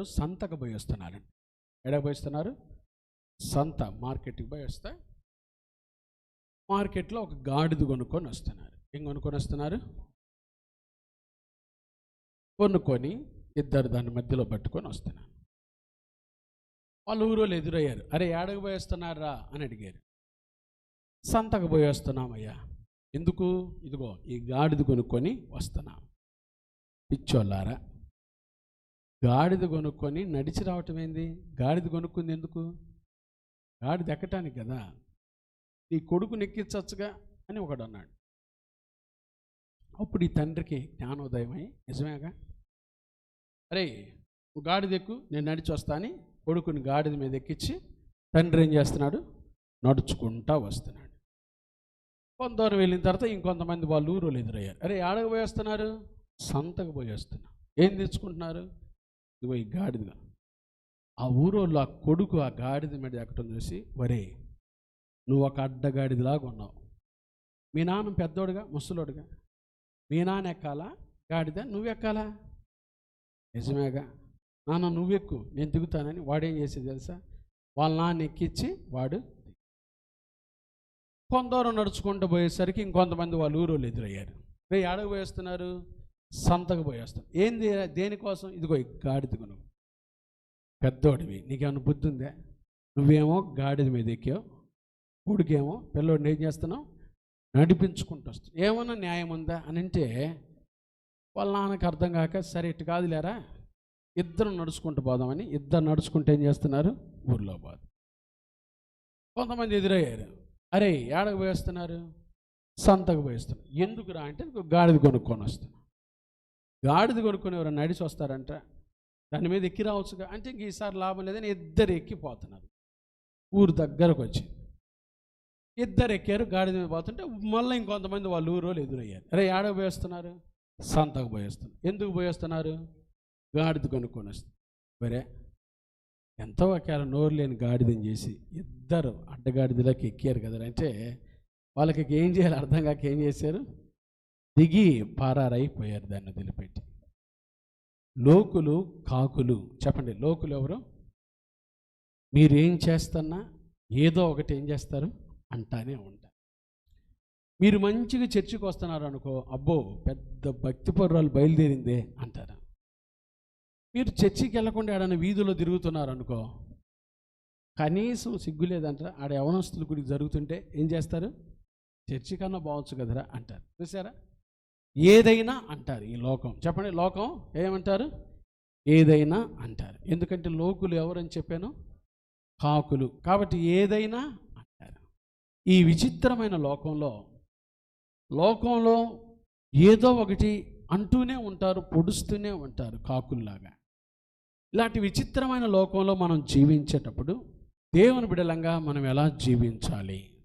వస్తున్నారు సంతకు పోయి వస్తున్నారు ఎడకు పోయి వస్తున్నారు సంత మార్కెట్కి పోయి వస్తే మార్కెట్లో ఒక గాడిది కొనుక్కొని వస్తున్నారు. ఏం కొనుక్కొని వస్తున్నారు? కొనుక్కొని ఇద్దరు దాని మధ్యలో పట్టుకొని వస్తున్నారు. వాళ్ళు ఊరోళ్ళు ఎదురయ్యారు. అరే ఏడకు పోయి వస్తున్నారా అని అడిగారు. సంతకు పోయి వస్తున్నామయ్యా ఎందుకు? ఇదిగో ఈ గాడిది కొనుక్కొని వస్తున్నాం. పిచ్చోళ్ళారా? గాడిద కొనుక్కొని నడిచి రావటం ఏంది గాడిద కొనుక్కుంది ఎందుకు? గాడిద ఎక్కటానికి కదా? నీ కొడుకుని ఎక్కించచ్చుగా అని ఒకడు అన్నాడు అప్పుడు ఈ తండ్రికి జ్ఞానోదయమై నిజమేగా? అరే నువ్వు గాడిద ఎక్కు నేను నడిచి వస్తాను కొడుకుని గాడిద మీద ఎక్కించి తండ్రి ఏం చేస్తున్నాడు? నడుచుకుంటా వస్తున్నాడు. కొంత వెళ్ళిన తర్వాత ఇంకొంతమంది వాళ్ళు ఊరోళ్ళు ఎదురయ్యారు. అరే ఆడకు పోయేస్తున్నారు? సంతకు పోయేస్తున్నారు ఏం తెచ్చుకుంటున్నారు? ఇదిగో ఈ గాడిద. ఆ ఊరోళ్ళు ఆ కొడుకు ఆ గాడిద మీద ఎక్కడం చూసి వరే నువ్వు ఒక అడ్డగాడిదిలాగా ఉన్నావు. మీ నాన్న పెద్దోడుగా ముసలోడుగా? మీ నాన్న ఎక్కాలా? గాడిద నువ్వు ఎక్కాలా? నిజమేగా. నాన్న నువ్వెక్కు నేను దిగుతానని వాడేం చేసేది తెలుసా? వాళ్ళ నాన్న ఎక్కించి వాడు కొందరు నడుచుకుంటూ పోయేసరికి ఇంకొంతమంది వాళ్ళు ఊరోళ్ళు ఎదురయ్యారు. రే ఆడకు పోయేస్తున్నారు సంతకు పోయేస్తాం. ఏంది దేనికోసం? ఇదిగో గాడిదకు నువ్వు. పెద్దోడివి. నీకేమైనా బుద్ధి ఉందే? నువ్వేమో గాడిద మీద ఎక్కావు. కొడుకేమో పిల్లోడిని ఏం చేస్తున్నావు? నడిపించుకుంటూ వస్తావు ఏమన్నా న్యాయం ఉందా? అని అంటే వాళ్ళ నాన్నకి అర్థం కాక సరే ఇటు కాదులేరా ఇద్దరు నడుచుకుంటూ పోదామని ఇద్దరు నడుచుకుంటూ ఏం చేస్తున్నారు? ఊర్లో పోదు. కొంతమంది ఎదురయ్యారు. అరే ఏడకు పోయేస్తున్నారు? సంతకు పోయేస్తున్నారు. ఎందుకురా అంటే గాడిద కొనుక్కొని వస్తున్నారు. గాడిద కొనుక్కుని ఎవరైనా నడిచి వస్తారంట దాని మీద ఎక్కి రావచ్చుగా? అంటే ఇంక ఈసారి లాభం లేదని ఇద్దరు ఎక్కిపోతున్నారు. ఊరు దగ్గరకు వచ్చి. ఇద్దరు ఎక్కారు గాడిద మీద పోతుంటే మళ్ళీ ఇంకొంతమంది వాళ్ళ వాళ్ళు ఎదురయ్యారు. అరే ఏడకు పోయేస్తున్నారు? సంతకు పోయేస్తున్నారు. ఎందుకు పోయేస్తున్నారు? గాడిద కొనుక్కొని వస్తుంది మరే ఎంతో ఒకవేళ నోరు లేని గాడిదని చేసి ఇద్దరు అడ్డగాడిదలోకి ఎక్కారు కదా అంటే వాళ్ళకి ఏం చేయాలి అర్థం కాక ఏం చేశారు? దిగి పారారైపోయారు దాన్ని వదిలిపెట్టి. లోకులు కాకులు. చెప్పండి లోకులు ఎవరు? మీరు ఏం చేస్తున్నా ఏదో ఒకటి ఏం చేస్తారు? అంటానే ఉంటారు. మీరు మంచిగా చర్చికి వస్తున్నారు అనుకో అబ్బో పెద్ద భక్తి పర్వాలు బయలుదేరిందే అంటారు. మీరు చర్చికి వెళ్ళకుండా ఆడన వీధిలో తిరుగుతున్నారు అనుకో కనీసం సిగ్గు లేదంట ఆడ యవనస్తుల గుడికి జరుగుతుంటే ఏం చేస్తారు? చర్చి కన్నా బావచ్చు కదరా అంటారు. చూసారా ఏదైనా అంటారు ఈ లోకం. చెప్పండి లోకం ఏమంటారు? ఏదైనా అంటారు. ఎందుకంటే లోకులు ఎవరని చెప్పాను? కాకులు. కాబట్టి ఏదైనా అంటారు. ఈ విచిత్రమైన లోకంలో లోకంలో ఏదో ఒకటి అంటూనే ఉంటారు పొడుస్తూనే ఉంటారు కాకుల్లాగా. ఇలాంటి విచిత్రమైన లోకంలో మనం జీవించేటప్పుడు దేవుని బిడలంగా మనం ఎలా జీవించాలి?